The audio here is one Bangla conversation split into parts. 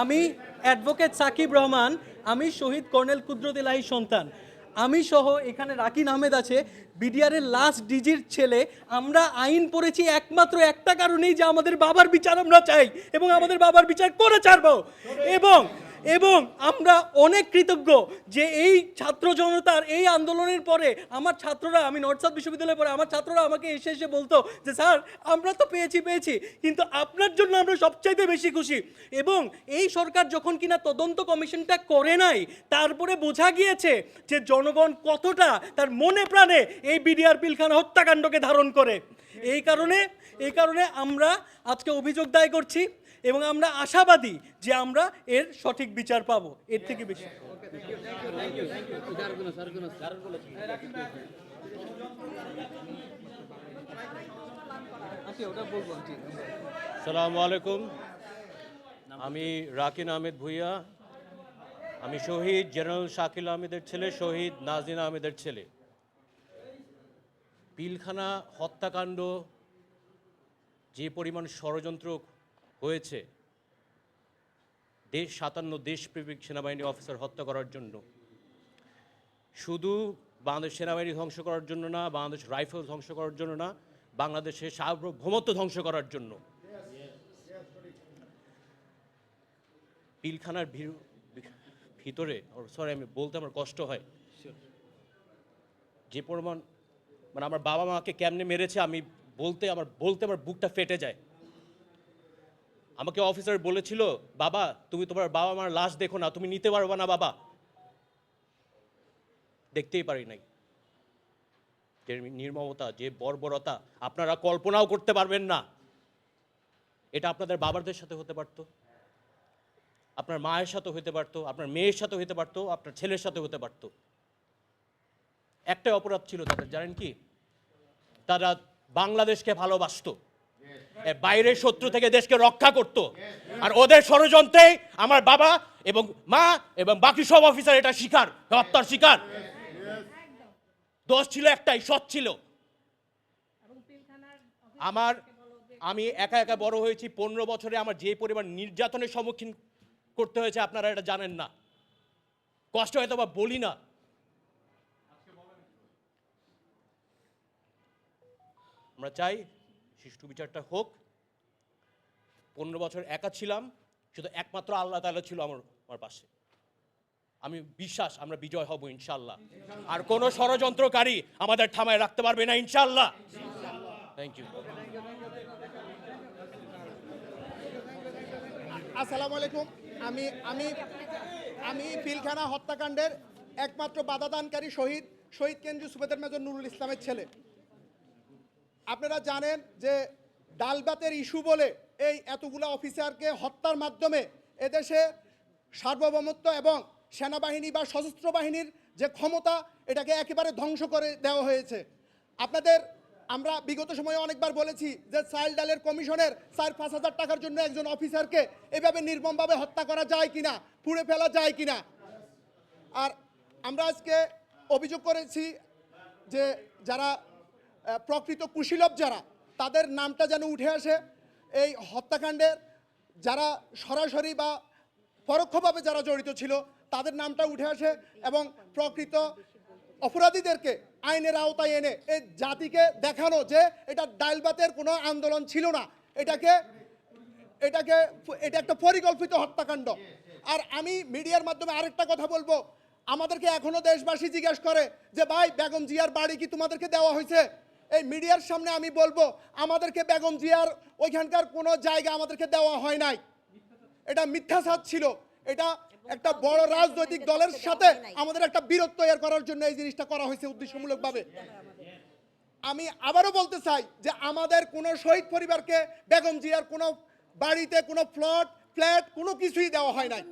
আমি অ্যাডভোকেট সাকিব রহমান, আমি শহীদ কর্নেল কুদরত এলাহি সন্তান। আমি সহ এখানে রাকিন আহমেদ আছে বিডিআরের লাস্ট ডিজির ছেলে। আমরা আইন পড়েছি একমাত্র একটা কারণেই যে আমাদের বাবার বিচার আমরা চাই এবং আমাদের বাবার বিচার করে ছাড়বো। এবং এবং আমরা অনেক কৃতজ্ঞ যে এই ছাত্র জনতার এই আন্দোলনের পরে আমার ছাত্ররা, আমি নর্থ সাউথ বিশ্ববিদ্যালয়ে পড়ে আমার ছাত্ররা আমাকে এসে এসে বলতো যে, স্যার, আমরা তো পেয়েছি পেয়েছি, কিন্তু আপনার জন্য আমরা সবচাইতে বেশি খুশি। এবং এই সরকার যখন কিনা তদন্ত কমিশনটা করে নাই, তারপরে বোঝা গিয়েছে যে জনগণ কতটা তার মনে প্রাণে এই বিডিআর পিলখানা হত্যাকাণ্ডকে ধারণ করে। এই কারণে এই কারণে আমরা আজকে অভিযোগ দায় করছি। এবং আমরা আশাবাদী যে আমরা এর সঠিক বিচার পাবো। এর থেকে বেশি। সালামু আলাইকুম। আমি রাকিন আহমেদ ভুইয়া। আমি শহীদ জেনারেল শাকিল আহমেদের ছেলে, শহীদ নাজদিন আহমেদের ছেলে। পিলখানা হত্যাকাণ্ড যে পরিমাণ ষড়যন্ত্র হয়েছে। দেশ, সাতান্ন দেশপ্রেমিক সেনাবাহিনী অফিসার হত্যা করার জন্য। শুধু বাংলাদেশ সেনাবাহিনী ধ্বংস করার জন্য না, বাংলাদেশ রাইফেল ধ্বংস করার জন্য না, বাংলাদেশের সার্বভৌমত্ব ধ্বংস করার জন্য। পিলখানার ভিতরে সরি আমি বলতে আমার কষ্ট হয়। যে পরিমাণ মানে আমার বাবা মাকে কেমনে মেরেছে, আমি বলতে আমার বলতে আমার বুকটা ফেটে যায়। আমাকে অফিসার বলেছিল, বাবা, তুমি তোমার বাবা মার লাশ দেখো না, তুমি নিতে পারবে না, বাবা। দেখতেই পারি নাই। যে নির্মমতা, যে বর্বরতা, আপনারা কল্পনাও করতে পারবেন না। এটা আপনাদের বাবাদের সাথে হতে পারতো। আপনার মায়ের সাথে হতে পারতো, আপনার মেয়ের সাথে হতে পারতো, আপনার ছেলের সাথে হতে পারতো। একটাই অপরাধ ছিল তাদের, জানেন কি? তারা বাংলাদেশকে ভালোবাসতো। বাইরের শত্রু থেকে দেশকে রক্ষা করত। আর ওদের ষড়যন্ত্রে আমার বাবা এবং মা এবং বাকি সব অফিসার এটা শিকার, হত্যার শিকার। দোষ ছিল একটাই, সৎ ছিল। আমার, আমি একা একা বড় হয়েছি, পনেরো বছরে আমার যে পরিমাণ নির্যাতনের সম্মুখীন করতে হয়েছে আপনারা এটা জানেন না। কষ্ট হয়তো বা বলি না। আমরা চাই শিশু বিচারটা হোক। পনেরো বছর একা ছিলাম, শুধু একমাত্র আল্লাহ তাআলা ছিল আমার আমার পাশে। আমি বিশ্বাস, আমরা বিজয় হব ইনশাল্লাহ আর কোনো ষড়যন্ত্রকারী আমাদের থামায় রাখতে পারবে না ইনশাল্লাহ থ্যাংক ইউ আসসালামু আলাইকুম। আমি আমি আমি পিলখানা হত্যাকাণ্ডের একমাত্র বাধাদানকারী শহীদ শহীদ কেন্দ্রীয় সুবেদার মেজর নুরুল ইসলামের ছেলে। আপনারা জানেন যে ডালবাতের ইস্যু বলে এই এতগুলো অফিসারকে হত্যার মাধ্যমে এদেশে সার্বভৌমত্ব এবং সেনাবাহিনী বা সশস্ত্র বাহিনীর যে ক্ষমতা, এটাকে একেবারে ধ্বংস করে দেওয়া হয়েছে। আপনাদের, আমরা বিগত সময়ে অনেকবার বলেছি যে চাইল্ড ডালের কমিশনের চার পাঁচ হাজার টাকার জন্য একজন অফিসারকে এভাবে নির্মমভাবে হত্যা করা যায় কিনা, পুড়ে ফেলা যায় কিনা। আর আমরা আজকে অভিযোগ করেছি যে যারা প্রকৃত কুশীলভ যারা, তাদের নামটা যেন উঠে আসে। এই হত্যাকাণ্ডের যারা সরাসরি বা পরোক্ষভাবে যারা জড়িত ছিল, তাদের নামটা উঠে আসে এবং প্রকৃত অপরাধীদেরকে আইনের আওতায় এনে এই জাতিকে দেখানো যে এটা ডাইলবাতের কোনো আন্দোলন ছিল না। এটাকে এটাকে, এটা একটা পরিকল্পিত হত্যাকাণ্ড। আর আমি মিডিয়ার মাধ্যমে আরেকটা কথা বলব। আমাদেরকে এখনও দেশবাসী জিজ্ঞেস করে যে, ভাই, বেগম জিয়ার বাড়ি কি তোমাদেরকে দেওয়া হয়েছে? এই মিডিয়ার সামনে আমি বলব আমাদেরকে বেগম জিয়ার ওইখানকার কোনো জায়গা আমাদেরকে দেওয়া হয় নাই। এটা মিথ্যাচার ছিল। এটা একটা বড় রাজনৈতিক দলের সাথে আমাদের একটা বীরত্ব তৈরি করার জন্য এই জিনিসটা করা হয়েছে উদ্দেশ্যমূলকভাবে। আমি আবারও বলতে চাই যে আমাদের কোনো শহীদ পরিবারকে বেগম জিয়ার কোনো বাড়িতে কোনো প্লট ফ্ল্যাট কোনো কিছুই দেওয়া হয় নাই।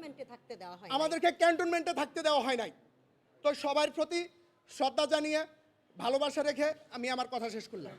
আমাদেরকে ক্যান্টনমেন্টে থাকতে দেওয়া হয় নাই। তো সবার প্রতি শ্রদ্ধা জানিয়ে ভালোবাসা রেখে আমি আমার কথা শেষ করলাম।